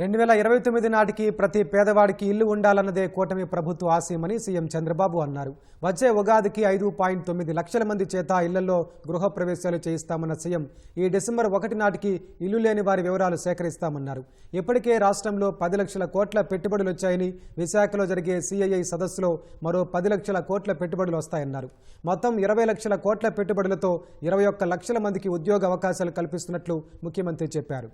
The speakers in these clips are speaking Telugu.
రెండు వేల ఇరవై తొమ్మిది నాటికి ప్రతి పేదవాడికి ఇల్లు ఉండాలన్నదే కూటమి ప్రభుత్వ ఆశయమని సీఎం చంద్రబాబు అన్నారు. వచ్చే ఉగాదికి ఐదు పాయింట్ తొమ్మిది లక్షల మంది చేత ఇళ్ళలో గృహప్రవేశాలు చేయిస్తామన్న సీఎం ఈ డిసెంబర్ ఒకటి నాటికి ఇల్లు లేని వారి వివరాలు సేకరిస్తామన్నారు. ఇప్పటికే రాష్ట్రంలో పది లక్షల కోట్ల పెట్టుబడులు వచ్చాయని విశాఖలో జరిగే సీఐఐ సదస్సులో మరో పది లక్షల కోట్ల పెట్టుబడులు వస్తాయన్నారు. మొత్తం ఇరవై లక్షల కోట్ల పెట్టుబడులతో ఇరవై ఒక్క లక్షల మందికి ఉద్యోగ అవకాశాలు కల్పిస్తున్నట్లు ముఖ్యమంత్రి చెప్పారు.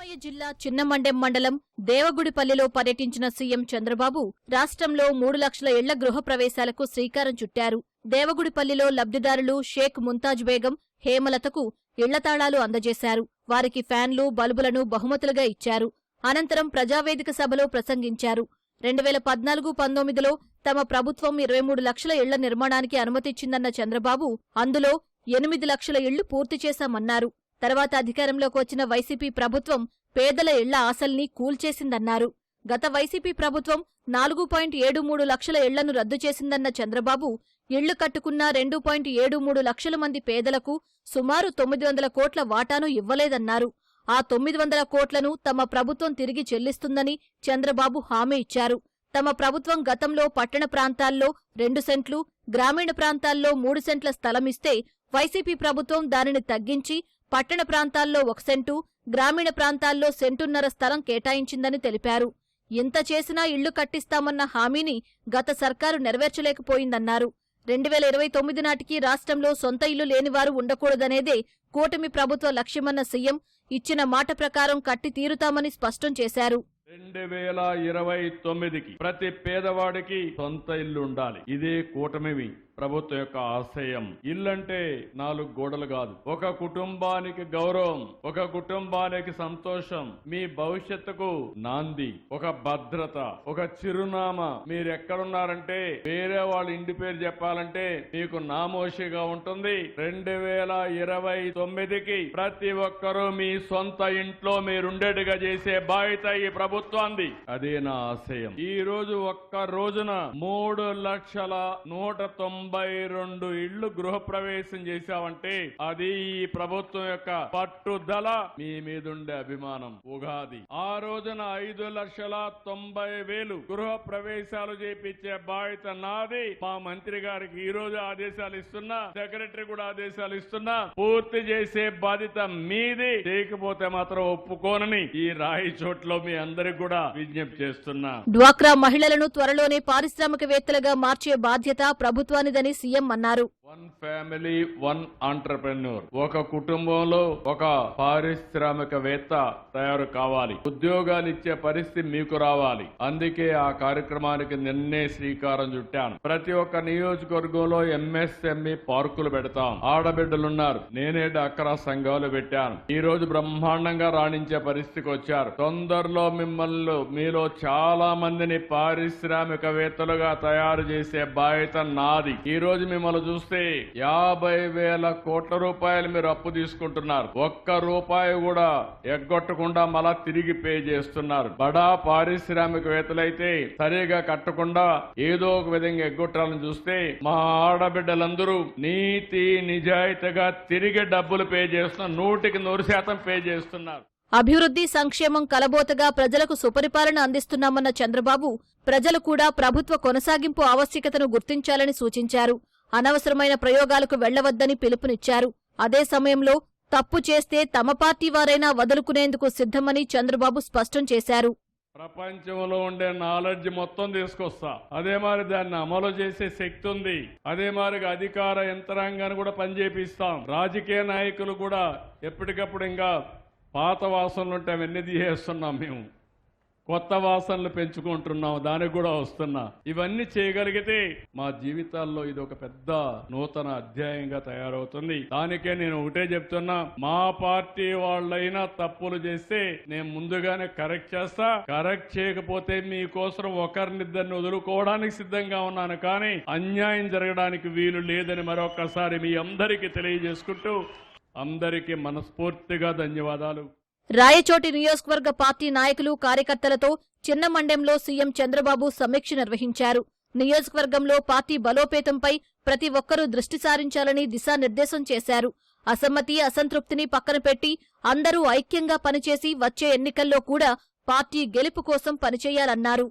అన్నమయ్య జిల్లా చిన్నమండెం మండలం దేవగుడిపల్లిలో పర్యటించిన సీఎం చంద్రబాబు రాష్ట్రంలో మూడు లక్షల ఇళ్ళ గృహప్రవేశాలకు శ్రీకారం చుట్టారు. దేవగుడిపల్లిలో లబ్ధిదారులు షేక్ ముంతాజ్ బేగం హేమలతకు ఇళ్ళతాళాలు అందజేశారు. వారికి ఫ్యాన్లు బల్బులను బహుమతులుగా ఇచ్చారు. అనంతరం ప్రజావేదిక సభలో ప్రసంగించారు. రెండు వేల పద్నాలుగు పంతొమ్మిదిలో తమ ప్రభుత్వం ఇరవై మూడు లక్షల ఇళ్ళ నిర్మాణానికి అనుమతిచ్చిందన్న చంద్రబాబు అందులో ఎనిమిది లక్షల ఇళ్ళు పూర్తి చేశామన్నారు. తర్వాత అధికారంలోకి వచ్చిన వైసీపీ ప్రభుత్వం పేదల ఇళ్ళ ఆశల్ని కూల్చేసిందన్నారు. గత వైసీపీ ప్రభుత్వం నాలుగు పాయింట్ ఏడు మూడు లక్షల ఇళ్ళను రద్దు చేసిందన్న చంద్రబాబు ఇళ్ళు కట్టుకున్న రెండు పాయింట్ ఏడు మూడు లక్షల మంది పేదలకు సుమారు తొమ్మిది వందల కోట్ల వాటాను ఇవ్వలేదన్నారు. ఆ తొమ్మిది వందల కోట్లను తమ ప్రభుత్వం తిరిగి చెల్లిస్తుందని చంద్రబాబు హామీ ఇచ్చారు. తమ ప్రభుత్వం గతంలో పట్టణ ప్రాంతాల్లో రెండు సెంట్లు గ్రామీణ ప్రాంతాల్లో మూడు సెంట్ల స్థలమిస్తే వైసీపీ ప్రభుత్వం దానిని తగ్గించి పట్టణ ప్రాంతాల్లో ఒక సెంటు గ్రామీణ ప్రాంతాల్లో సెంటున్నర స్థలం కేటాయించిందని తెలిపారు. ఇంత చేసినా ఇళ్ళు కట్టిస్తామన్న హామీని గత సర్కారు నెరవేర్చలేకపోయిందన్నారు. రెండు వేల ఇరవై తొమ్మిది నాటికి రాష్ట్రంలో సొంత ఇల్లు లేనివారు ఉండకూడదనేదే కూటమి ప్రభుత్వ లక్ష్యమన్న సీఎం ఇచ్చిన మాట ప్రకారం కట్టి తీరుతామని స్పష్టం చేశారు. రెండు వేల ఇరవై తొమ్మిదికి ప్రతి పేదవాడికి సొంత ఇల్లు ఉండాలి. ఇదే కూటమి ప్రభుత్వం యొక్క ఆశయం. ఇల్లంటే నాలుగు గోడలు కాదు. ఒక కుటుంబానికి గౌరవం ఒక కుటుంబానికి సంతోషం మీ భవిష్యత్తుకు నాంది ఒక భద్రత ఒక చిరునామా. మీరు ఎక్కడున్నారంటే వేరే వాళ్ళ ఇంటి పేరు చెప్పాలంటే మీకు నామోషిగా ఉంటుంది. రెండు వేల ఇరవై తొమ్మిదికి ప్రతి ఒక్కరూ మీ సొంత ఇంట్లో మీరుండేట్టుగా చేసే బాధ్యత ఈ ప్రభుత్వాన్ని అదే నా ఆశయం. ఈ రోజు ఒక్క రోజున మూడు లక్షల నూట తొంభై తొంభై రెండు ఇళ్ళు గృహప్రవేశం చేశావంటే అది ఈ ప్రభుత్వం యొక్క పట్టుదల మీ మీదుండే అభిమానం ఉగాది. ఆ రోజున ఐదు లక్షల తొంభై వేలు గృహ ప్రవేశాలు చేపించే బాధ్యత నాది. మా మంత్రి గారికి ఈ రోజు ఆదేశాలు ఇస్తున్నా సెక్రటరీ కూడా ఆదేశాలు ఇస్తున్నా పూర్తి చేసే బాధ్యత మీది. చేయకపోతే మాత్రం ఒప్పుకోనని ఈ రాయి చోట్లో మీ అందరికి కూడా విజ్ఞప్తి చేస్తున్నా. డ్వాక్రా మహిళలను త్వరలోనే పారిశ్రామికవేత్తలుగా మార్చే బాధ్యత ప్రభుత్వానిదని సీఎం అన్నారు. వన్ ఫ్యామిలీ వన్ ఆంటర్ప్రెన్యూర్ ఒక కుటుంబంలో ఒక పారిశ్రామికవేత్త తయారు కావాలి. ఉద్యోగాలు ఇచ్చే పరిస్థితి మీకు రావాలి. అందుకే ఆ కార్యక్రమానికి నిన్నే శ్రీకారం చుట్టాను. ప్రతి ఒక్క నియోజకవర్గంలో ఎంఎస్ఎంఈ పార్కులు పెడతాం. ఆడబిడ్డలున్నారు. నేనే డాక్రా సంఘాలు పెట్టాను. ఈ రోజు బ్రహ్మాండంగా రాణించే పరిస్థితికి వచ్చారు. తొందరలో మిమ్మల్ని మీలో చాలా మందిని పారిశ్రామికవేత్తలుగా తయారు చేసే బాధ్యత నాది. ఈ రోజు మిమ్మల్ని చూస్తే యాభై వేల కోట్ల రూపాయలు మీరు అప్పు తీసుకుంటున్నారు. ఒక్క రూపాయి కూడా ఎగ్గొట్టకుండా మళ్ళా తిరిగి పే చేస్తున్నారు. బడా పారిశ్రామికవేత్తలైతే సరిగా కట్టకుండా ఏదో ఒక విధంగా ఎగ్గొట్టాలని చూస్తే మా ఆడబిడ్డలందరూ నీతి నిజాయితీగా తిరిగి డబ్బులు పే చేస్తున్నారు నూటికి నూరు శాతం పే చేస్తున్నారు. అభివృద్ధి సంక్షేమం కలబోతగా ప్రజలకు సుపరిపాలన అందిస్తున్నామన్న చంద్రబాబు ప్రజలు కూడా ప్రభుత్వ కొనసాగింపు ఆవశ్యకతను గుర్తించాలని సూచించారు. అనవసరమైన ప్రయోగాలకు వెళ్ళవద్దని పిలుపునిచ్చారు. అదే సమయంలో తప్పు చేస్తే తమ పార్టీ వారైనా వదులుకునేందుకు సిద్ధమని చంద్రబాబు స్పష్టం చేశారు. ప్రపంచంలో ఉండే నాలెడ్జ్ మొత్తం తీసుకొస్తా. అదే మరి దాన్ని అమలు చేసే శక్తి ఉంది. అదే మరి అధికార యంత్రాంగాన్ని కూడా పనిచేపిస్తాం. రాజకీయ నాయకులు కూడా ఎప్పటికప్పుడు ఇంకా పాత వాసనలు ఉంటే అవన్నీ తీసేస్తున్నాం మేము. కొత్త వాసనలు పెంచుకుంటున్నాం దానికి కూడా వస్తున్నా. ఇవన్నీ చేయగలిగితే మా జీవితాల్లో ఇది ఒక పెద్ద నూతన అధ్యాయంగా తయారవుతుంది. దానికే నేను ఒకటే చెప్తున్నా మా పార్టీ వాళ్ళైనా తప్పులు చేస్తే నేను ముందుగానే కరెక్ట్ చేస్తా. కరెక్ట్ చేయకపోతే మీకోసం ఒకరినిద్దరిని వదులుకోవడానికి సిద్ధంగా ఉన్నాను. కానీ అన్యాయం జరగడానికి వీలు లేదని మరొకసారి మీ అందరికీ తెలియజేసుకుంటూ అందరికీ మనస్ఫూర్తిగా ధన్యవాదాలు. రాయచోటి నియోజకవర్గ పార్టీ నాయకులు కార్యకర్తలతో చిన్నమండెంలో సీఎం చంద్రబాబు సమీక్ష నిర్వహించారు. నియోజకవర్గంలో పార్టీ బలోపేతంపై ప్రతి ఒక్కరూ దృష్టి సారించాలని దిశానిర్దేశం చేశారు. అసమ్మతి అసంతృప్తిని పక్కన పెట్టి అందరూ ఐక్యంగా పనిచేసి వచ్చే ఎన్నికల్లో కూడా పార్టీ గెలుపు కోసం పనిచేయాలన్నారు.